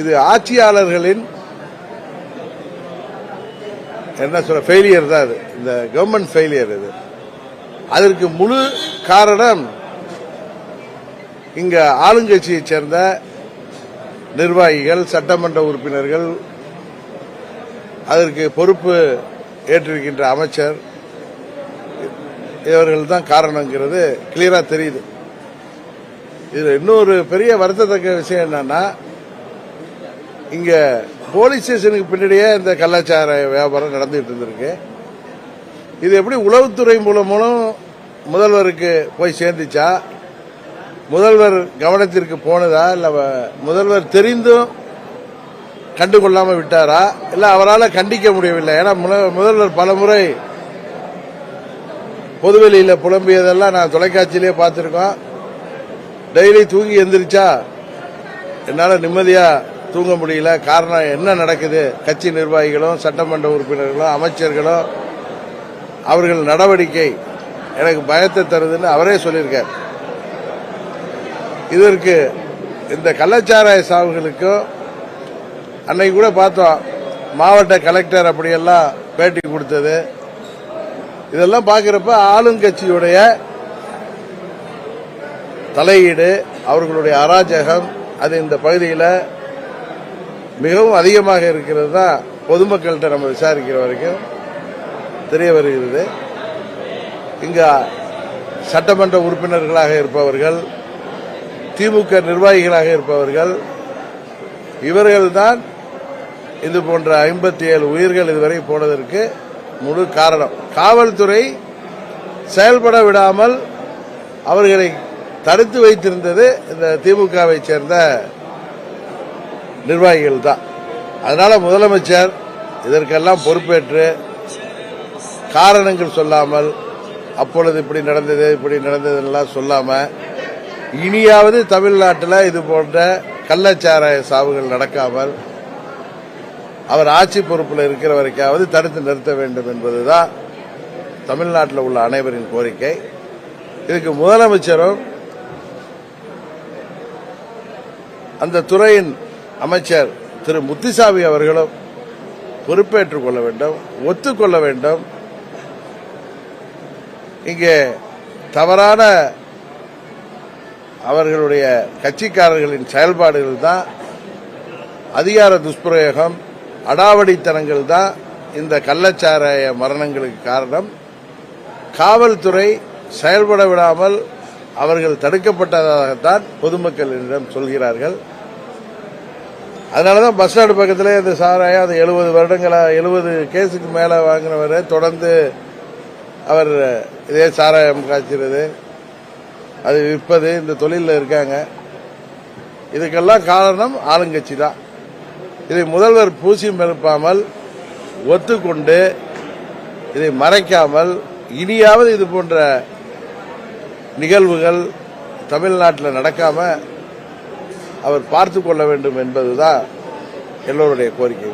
இது ஆட்சியாளர்களின் என்ன சொல்ற ஃபெயிலியர் தான் இது. இந்த கவர்மெண்ட் ஃபெயிலியர் இது. அதற்கு முழு காரணம் இங்க ஆளுங்கட்சியைச் சேர்ந்த நிர்வாகிகள் சட்டமன்ற உறுப்பினர்கள் அதற்கு பொறுப்பு ஏற்றிருக்கின்ற அமைச்சர் இவர்கள் தான் காரணங்கிறது கிளியரா தெரியுது. இதுல இன்னொரு பெரிய வருத்தத்தக்க விஷயம் என்னன்னா இங்க போலீஸ் ஸ்டேஷனுக்கு பின்னாடியே இந்த கலாச்சார வியாபாரம் நடந்துட்டு இருந்திருக்கு. இது எப்படி உளவுத்துறை மூலமும் முதல்வருக்கு போய் சேர்ந்துச்சா? முதல்வர் கவனத்திற்கு போனதா? இல்ல முதல்வர் தெரிந்தும் கண்டுகொள்ளாம விட்டாரா? இல்ல அவரால் கண்டிக்க முடியவில்லை? ஏன்னா முதல்வர் பலமுறை பொதுவெளியில புலம்பியதெல்லாம் நான் தொலைக்காட்சியிலே பார்த்திருக்கோம். டெய்லி தூங்கி எந்திரிச்சா என்னால் நிம்மதியா தூங்க முடியல. காரணம் என்ன நடக்குது? கட்சி நிர்வாகிகளும் சட்டமன்ற உறுப்பினர்களும் அமைச்சர்களும் அவர்கள் நடவடிக்கை எனக்கு பயத்தை தருதுன்னு அவரே சொல்லியிருக்கார். இதற்கு இந்த கள்ளச்சாராய சாவுகளுக்கும் அன்னைக்கு கூட பார்த்தோம். மாவட்ட கலெக்டர் அப்படியெல்லாம் பேட்டி கொடுத்தது. இதெல்லாம் பார்க்குறப்ப ஆளுங்கட்சியுடைய தலையீடு அவர்களுடைய அராஜகம் அது இந்த பகுதியில் மிகவும் அதிகமாக இருக்கிறது தான் பொதுமக்கள்கிட்ட நம்ம விசாரிக்கிற வரைக்கும் தெரிய வருகிறது. இங்க சட்டமன்ற உறுப்பினர்களாக இருப்பவர்கள் திமுக நிர்வாகிகளாக இருப்பவர்கள் இவர்கள்தான் இது போன்ற ஐம்பத்தி ஏழு உயிர்கள் இதுவரை போனதற்கு முழு காரணம். காவல்துறை செயல்பட விடாமல் அவர்களை தடுத்து வைத்திருந்தது இந்த திமுகவை சேர்ந்த நிர்வாகிகள் தான் அதனால முதலமைச்சர் இதற்கெல்லாம் பொறுப்பேற்று காரணங்கள் சொல்லாமல் அப்பொழுது இப்படி நடந்தது இப்படி நடந்ததுலாம் சொல்லாம இனியாவது தமிழ்நாட்டில் இது போன்ற கள்ளச்சாராய சாவுகள் நடக்காமல் அவர் ஆட்சி பொறுப்பில் இருக்கிற வரைக்காவது தடுத்து நிறுத்த வேண்டும் என்பதுதான் தமிழ்நாட்டில் உள்ள அனைவரின் கோரிக்கை. இதுக்கு முதலமைச்சரும் அந்த துறையின் அமைச்சர் திரு முத்துசாமி அவர்களும் பொறுப்பேற்றுக் கொள்ள வேண்டும் ஒத்துக்கொள்ள வேண்டும். இங்கே தவறான அவர்களுடைய கட்சிக்காரர்களின் செயல்பாடுகள் தான் அதிகார துஷ்பிரயோகம் அடாவடித்தனங்கள் தான் இந்த கள்ளச்சாராய மரணங்களுக்கு காரணம். காவல்துறை செயல்பட விடாமல் அவர்கள் தடுக்கப்பட்டதாகத்தான் பொதுமக்களிடம் சொல்கிறார்கள். அதனால தான் பஸ் ஸ்டாண்டு பக்கத்தில் இந்த சாராயம் அது எழுபது வருடங்களா எழுபது கேஸுக்கு மேலே வாங்கினவர் தொடர்ந்து அவர் இதே சாராயம் காய்ச்சிறது. அது விற்பது இந்த தொழிலில் இருக்காங்க. இதுக்கெல்லாம் காரணம் ஆளுங்கட்சி தான் இதை முதல்வர் பூசியம் எழுப்பாமல் ஒத்துக்கொண்டு இதை மறைக்காமல் இனியாவது இது போன்ற நிகழ்வுகள் தமிழ்நாட்டில் நடக்காமல் அவர் பார்த்து கொள்ள வேண்டும் என்பதுதான் எல்லோருடைய கோரிக்கை.